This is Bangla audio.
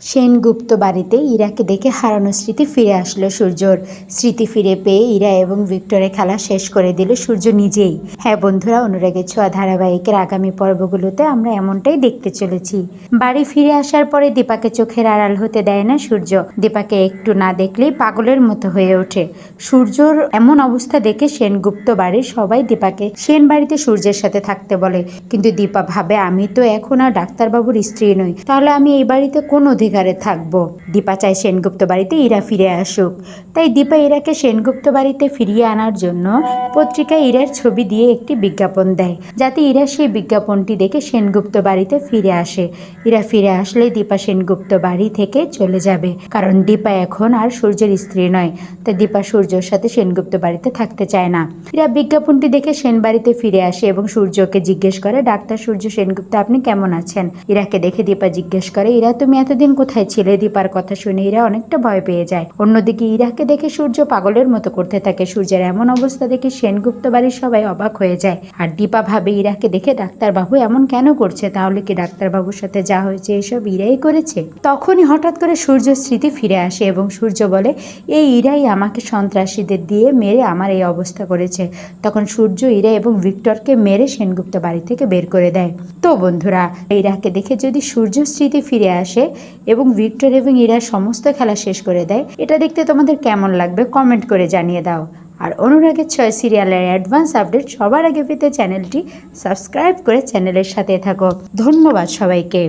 সেনগুপ্ত বাড়িতে ইরাকে দেখে হারানো স্মৃতি ফিরে আসলো সূর্যর। স্মৃতি ফিরে পেয়ে ইরা এবং ভিক্টরের খেলা শেষ করে দিল সূর্য নিজেই। হ্যাঁ বন্ধুরা, অনুরাগের ছোঁয়া ধারাবাহিকের আগামী পর্বগুলোতে আমরা এমনটাই দেখতে চলেছি। বাড়ি ফিরে আসার পরে দীপাকে চোখের আড়াল হতে দেয় না সূর্য। দীপাকে একটু না দেখলেই পাগলের মতো হয়ে ওঠে। সূর্যর এমন অবস্থা দেখে সেনগুপ্ত বাড়ির সবাই দীপাকে, সেন বাড়িতে সূর্যের সাথে থাকতে বলে, কিন্তু দীপা ভাবে, আমি তো এখন আর ডাক্তারবাবুর স্ত্রী নই। তাহলে আমি এই বাড়িতে কোন অধিকারে থাকব। দীপা চায় সেনগুপ্ত বাড়িতে ইরা ফিরে আসুক। তাই দীপা ইরাকে সেনগুপ্ত বাড়িতে ফিরিয়ে আনার জন্য পত্রিকায় ইরার ছবি দিয়ে একটি বিজ্ঞাপন দেয়। যাতে ইরা সেই বিজ্ঞাপনটি দেখে সেনগুপ্ত বাড়িতে ফিরে আসে। ইরা ফিরে আসলে দীপা সেনগুপ্ত বাড়ি থেকে চলে যাবে। কারণ দীপা এখন আর সূর্যের স্ত্রী নয়, তাই দীপা সূর্যর সাথে সেনগুপ্ত বাড়িতে থাকতে চায় না। ইরা বিজ্ঞাপনটি দেখে সেন বাড়িতে ফিরে আসে এবং সূর্যকে জিজ্ঞেস করে, ডাক্তার সূর্য সেনগুপ্ত, আপনি কেমন আছেন? ইরাকে দেখে দীপা জিজ্ঞেস করে, ইরা, তুমি এতদিন কোথায় ছিলে দীপার কথা শুনে ইরা অনেকটা ভয় পেয়ে যায়। অন্যদিকে ইরাকে দেখে সূর্য পাগলের মতো করতে থাকে। সূর্যের এমন অবস্থা দেখে সেনগুপ্ত বাড়ির সবাই অবাক হয়ে যায়। আর দীপা ভাবে ইরাকে দেখে ডাক্তারবাবু এমন কেন করছে? তাহলে কি ডাক্তারবাবুর সাথে যা হয়েছে এসব ইরাই করেছে? তখনই হঠাৎ করে সূর্য স্মৃতি ফিরে আসে এবং সূর্য বলে, এই ইরাই আমাকে সন্ত্রাসীদের দিয়ে মেরে আমার এই অবস্থা করেছে। তখন সূর্য, ইরা এবং ভিক্টরকে মেরে সেনগুপ্ত বাড়ি থেকে বের করে দেয়। তো বন্ধুরা, ইরাকে দেখে যদি সূর্য স্মৃতি ফিরে আসে এবং ভিক্টর এবং ইরা সমস্ত খেলা শেষ করে দেয়। এটা দেখতে তোমাদের কেমন লাগবে কমেন্ট করে জানিয়ে দাও। আর অনুরাগের ছয় সিরিয়ালের অ্যাডভান্স আপডেট সবার আগে পেতে চ্যানেলটি সাবস্ক্রাইব করে চ্যানেলের সাথে থাকো। ধন্যবাদ সবাইকে।